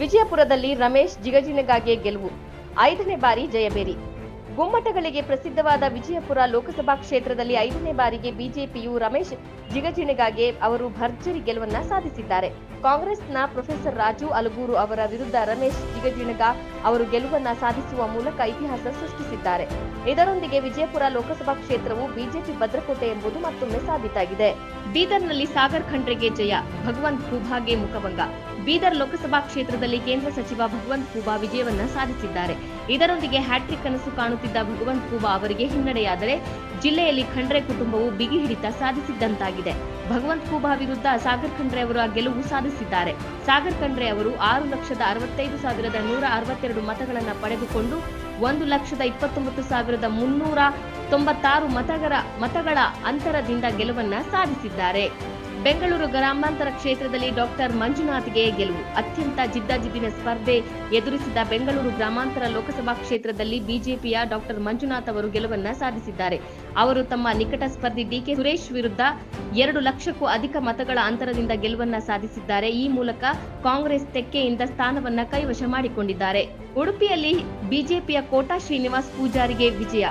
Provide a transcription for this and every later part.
ವಿಜಯಪುರದಲ್ಲಿ ರಮೇಶ್ ಜಿಗಜಿನಗಾಗೆ ಗೆಲುವು. ಐದನೇ ಬಾರಿ ಜಯಬೇರಿ ಗುಮ್ಮಟಗಳಿಗೆ ಪ್ರಸಿದ್ಧವಾದ ವಿಜಯಪುರ ಲೋಕಸಭಾ ಕ್ಷೇತ್ರದಲ್ಲಿ ಐದನೇ ಬಾರಿಗೆ ಬಿಜೆಪಿಯು ರಮೇಶ್ ಜಿಗಜಿಣಗಾಗೆ ಅವರು ಭರ್ಜರಿ ಗೆಲುವನ್ನ ಸಾಧಿಸಿದ್ದಾರೆ. ಕಾಂಗ್ರೆಸ್ನ ಪ್ರೊಫೆಸರ್ ರಾಜು ಅಲಗೂರು ಅವರ ವಿರುದ್ಧ ರಮೇಶ್ ಜಿಗಜಿಣಗ ಅವರು ಗೆಲುವನ್ನ ಸಾಧಿಸುವ ಮೂಲಕ ಇತಿಹಾಸ ಸೃಷ್ಟಿಸಿದ್ದಾರೆ. ಇದರೊಂದಿಗೆ ವಿಜಯಪುರ ಲೋಕಸಭಾ ಕ್ಷೇತ್ರವು ಬಿಜೆಪಿ ಭದ್ರಕೋಟೆ ಎಂಬುದು ಮತ್ತೊಮ್ಮೆ ಸಾಬೀತಾಗಿದೆ. ಬೀದರ್ನಲ್ಲಿ ಸಾಗರ್ ಖಂಡ್ರೆಗೆ ಜಯ, ಭಗವಂತ್ ಖೂಬಾಗೆ ಮುಖಭಂಗ. ಬೀದರ್ ಲೋಕಸಭಾ ಕ್ಷೇತ್ರದಲ್ಲಿ ಕೇಂದ್ರ ಸಚಿವ ಭಗವಂತ್ ಖೂಬಾ ವಿಜಯವನ್ನ ಸಾಧಿಸಿದ್ದಾರೆ. ಇದರೊಂದಿಗೆ ಹ್ಯಾಟ್ರಿಕ್ ಕನಸು ಕಾಣುತ್ತಿದ್ದ ಭಗವಂತ್ ಖೂಬಾ ಅವರಿಗೆ ಹಿನ್ನಡೆಯಾದರೆ ಜಿಲ್ಲೆಯಲ್ಲಿ ಖಂಡ್ರೆ ಕುಟುಂಬವು ಬಿಗಿ ಹಿಡಿತ ಸಾಧಿಸಿದ್ದಂತಾಗಿದೆ ಭಗವಂತ ಖೂಬಾ ವಿರುದ್ಧ ಸಾಗರ್ ಖಂಡ್ರೆ ಅವರು ಗೆಲುವು ಸಾಧಿಸಿದ್ದಾರೆ. ಸಾಗರ್ ಖಂಡ್ರೆ ಅವರು ಆರು ಲಕ್ಷದ ಅರವತ್ತೈದು ಸಾವಿರದ ನೂರ ಅರವತ್ತೆರಡು ಮತಗಳನ್ನು ಪಡೆದುಕೊಂಡು ಒಂದು ಲಕ್ಷದ ಇಪ್ಪತ್ತೊಂಬತ್ತು ಸಾವಿರದ ಮುನ್ನೂರ ತೊಂಬತ್ತಾರು ಮತಗಳ ಮತಗಳ ಅಂತರದಿಂದ ಗೆಲುವನ್ನ ಸಾಧಿಸಿದ್ದಾರೆ. ಬೆಂಗಳೂರು ಗ್ರಾಮಾಂತರ ಕ್ಷೇತ್ರದಲ್ಲಿ ಡಾಕ್ಟರ್ ಮಂಜುನಾಥ್ಗೆ ಗೆಲುವು. ಅತ್ಯಂತ ಜಿದ್ದಾಜಿದ್ದಿನ ಸ್ಪರ್ಧೆ ಎದುರಿಸಿದ ಬೆಂಗಳೂರು ಗ್ರಾಮಾಂತರ ಲೋಕಸಭಾ ಕ್ಷೇತ್ರದಲ್ಲಿ ಬಿಜೆಪಿಯ ಡಾಕ್ಟರ್ ಮಂಜುನಾಥ್ ಅವರು ಗೆಲುವನ್ನ ಸಾಧಿಸಿದ್ದಾರೆ. ಅವರು ತಮ್ಮ ನಿಕಟ ಸ್ಪರ್ಧಿ ಡಿಕೆ ಸುರೇಶ್ ವಿರುದ್ಧ ಎರಡು ಲಕ್ಷಕ್ಕೂ ಅಧಿಕ ಮತಗಳ ಅಂತರದಿಂದ ಗೆಲುವನ್ನ ಸಾಧಿಸಿದ್ದಾರೆ. ಈ ಮೂಲಕ ಕಾಂಗ್ರೆಸ್ ತೆಕ್ಕೆಯಿಂದ ಸ್ಥಾನವನ್ನ ಕೈವಶ ಮಾಡಿಕೊಂಡಿದ್ದಾರೆ. ಉಡುಪಿಯಲ್ಲಿ ಬಿಜೆಪಿಯ ಕೋಟಾ ಶ್ರೀನಿವಾಸ್ ಪೂಜಾರಿಗೆ ವಿಜಯ.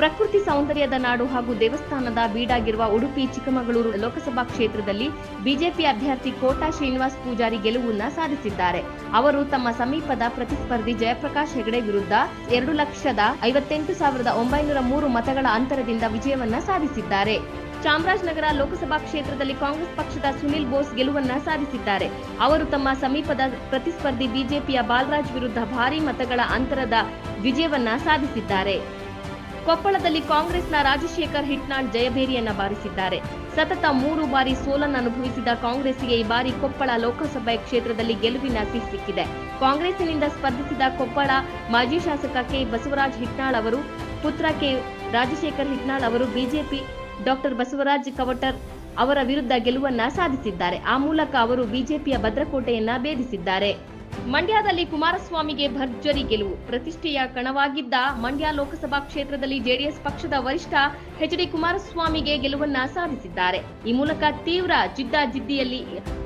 ಪ್ರಕೃತಿ ಸೌಂದರ್ಯದ ನಾಡು ಹಾಗೂ ದೇವಸ್ಥಾನದ ಬೀಡಾಗಿರುವ ಉಡುಪಿ, ಚಿಕ್ಕಮಗಳೂರು ಲೋಕಸಭಾ ಕ್ಷೇತ್ರದಲ್ಲಿ ಬಿಜೆಪಿ ಅಭ್ಯರ್ಥಿ ಕೋಟಾ ಶ್ರೀನಿವಾಸ್ ಪೂಜಾರಿ ಗೆಲುವನ್ನ ಸಾಧಿಸಿದ್ದಾರೆ. ಅವರು ತಮ್ಮ ಸಮೀಪದ ಪ್ರತಿಸ್ಪರ್ಧಿ ಜಯಪ್ರಕಾಶ್ ಹೆಗಡೆ ವಿರುದ್ಧ ಎರಡು ಲಕ್ಷದ ಐವತ್ತೆಂಟು ಸಾವಿರದ ಒಂಬೈನೂರ ಮೂರು ಮತಗಳ ಅಂತರದಿಂದ ವಿಜಯವನ್ನ ಸಾಧಿಸಿದ್ದಾರೆ. ಚಾಮರಾಜನಗರ ಲೋಕಸಭಾ ಕ್ಷೇತ್ರದಲ್ಲಿ ಕಾಂಗ್ರೆಸ್ ಪಕ್ಷದ ಸುನಿಲ್ ಬೋಸ್ ಗೆಲುವನ್ನ ಸಾಧಿಸಿದ್ದಾರೆ. ಅವರು ತಮ್ಮ ಸಮೀಪದ ಪ್ರತಿಸ್ಪರ್ಧಿ ಬಿಜೆಪಿಯ ಬಾಲರಾಜ್ ವಿರುದ್ಧ ಭಾರೀ ಮತಗಳ ಅಂತರದ ವಿಜಯವನ್ನ ಸಾಧಿಸಿದ್ದಾರೆ. ಕೊಪ್ಪಳದಲ್ಲಿ ಕಾಂಗ್ರೆಸ್ನ ರಾಜಶೇಖರ್ ಹಿಟ್ನಾಳ್ ಜಯಭೇರಿಯನ್ನ ಬಾರಿಸಿದ್ದಾರೆ. ಸತತ ಮೂರು ಬಾರಿ ಸೋಲನ್ನು ಅನುಭವಿಸಿದ ಕಾಂಗ್ರೆಸ್ಗೆ ಈ ಬಾರಿ ಕೊಪ್ಪಳ ಲೋಕಸಭೆ ಕ್ಷೇತ್ರದಲ್ಲಿ ಗೆಲುವಿನ ಸಿಹಿ ಸಿಕ್ಕಿದೆ. ಕಾಂಗ್ರೆಸ್ಸಿನಿಂದ ಸ್ಪರ್ಧಿಸಿದ ಕೊಪ್ಪಳ ಮಾಜಿ ಶಾಸಕ ಕೆ. ಬಸವರಾಜ್ ಹಿಟ್ನಾಳ್ ಅವರು, ಪುತ್ರ ಕೆ. ರಾಜಶೇಖರ್ ಹಿಟ್ನಾಳ್ ಅವರು, ಬಿಜೆಪಿ ಡಾಕ್ಟರ್ ಬಸವರಾಜ್ ಕವಟರ್ ಅವರ ವಿರುದ್ಧ ಗೆಲುವನ್ನ ಸಾಧಿಸಿದ್ದಾರೆ. ಆ ಮೂಲಕ ಅವರು ಬಿಜೆಪಿಯ ಭದ್ರಕೋಟೆಯನ್ನ ಭೇದಿಸಿದ್ದಾರೆ. ಮಂಡ್ಯದಲ್ಲಿ ಕುಮಾರಸ್ವಾಮಿಗೆ ಭರ್ಜರಿ ಗೆಲುವು. ಪ್ರತಿಷ್ಠೆಯ ಕಣವಾಗಿದ್ದ ಮಂಡ್ಯ ಲೋಕಸಭಾ ಕ್ಷೇತ್ರದಲ್ಲಿ ಜೆಡಿಎಸ್ ಪಕ್ಷದ ವರಿಷ್ಠ ಎಚ್ ಡಿ ಕುಮಾರಸ್ವಾಮಿಗೆ ಗೆಲುವನ್ನ ಸಾಧಿಸಿದ್ದಾರೆ. ಈ ಮೂಲಕ ತೀವ್ರ ಜಿದ್ದಾಜಿದ್ದಿಯಲ್ಲಿ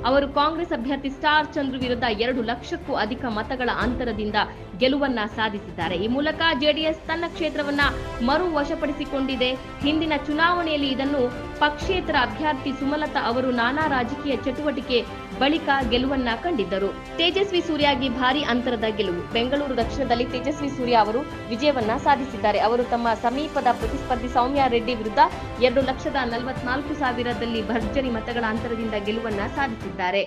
ಅವರು ಕಾಂಗ್ರೆಸ್ ಅಭ್ಯರ್ಥಿ ಸ್ಟಾರ್ ಚಂದ್ರು ವಿರುದ್ಧ ಎರಡು ಲಕ್ಷಕ್ಕೂ ಅಧಿಕ ಮತಗಳ ಅಂತರದಿಂದ ಗೆಲುವನ್ನ ಸಾಧಿಸಿದ್ದಾರೆ. ಈ ಮೂಲಕ ಜೆಡಿಎಸ್ ತನ್ನ ಕ್ಷೇತ್ರವನ್ನ ಮರು ವಶಪಡಿಸಿಕೊಂಡಿದೆ. ಹಿಂದಿನ ಚುನಾವಣೆಯಲ್ಲಿ ಇದನ್ನು ಪಕ್ಷೇತರ ಅಭ್ಯರ್ಥಿ ಸುಮಲತಾ ಅವರು ನಾನಾ ರಾಜಕೀಯ ಚಟುವಟಿಕೆ ಬಳಿಕ ಗೆಲುವನ್ನ ಕಂಡಿದ್ದರು. ತೇಜಸ್ವಿ ಸೂರ್ಯಾಗಿ ಭಾರಿ ಅಂತರದ ಗೆಲುವು. ಬೆಂಗಳೂರು ದಕ್ಷಿಣದಲ್ಲಿ ತೇಜಸ್ವಿ ಸೂರ್ಯ ಅವರು ವಿಜಯವನ್ನ ಸಾಧಿಸಿದ್ದಾರೆ. ಅವರು ತಮ್ಮ ಸಮೀಪದ ಪ್ರತಿಸ್ಪರ್ಧಿ ಸೌಮ್ಯ ರೆಡ್ಡಿ ವಿರುದ್ಧ ಎರಡು ಲಕ್ಷದ ನಲವತ್ನಾಲ್ಕು ಸಾವಿರದಲ್ಲಿ ಭರ್ಜರಿ ಮತಗಳ ಅಂತರದಿಂದ ಗೆಲುವನ್ನ ಸಾಧಿಸಿದ್ದಾರೆ.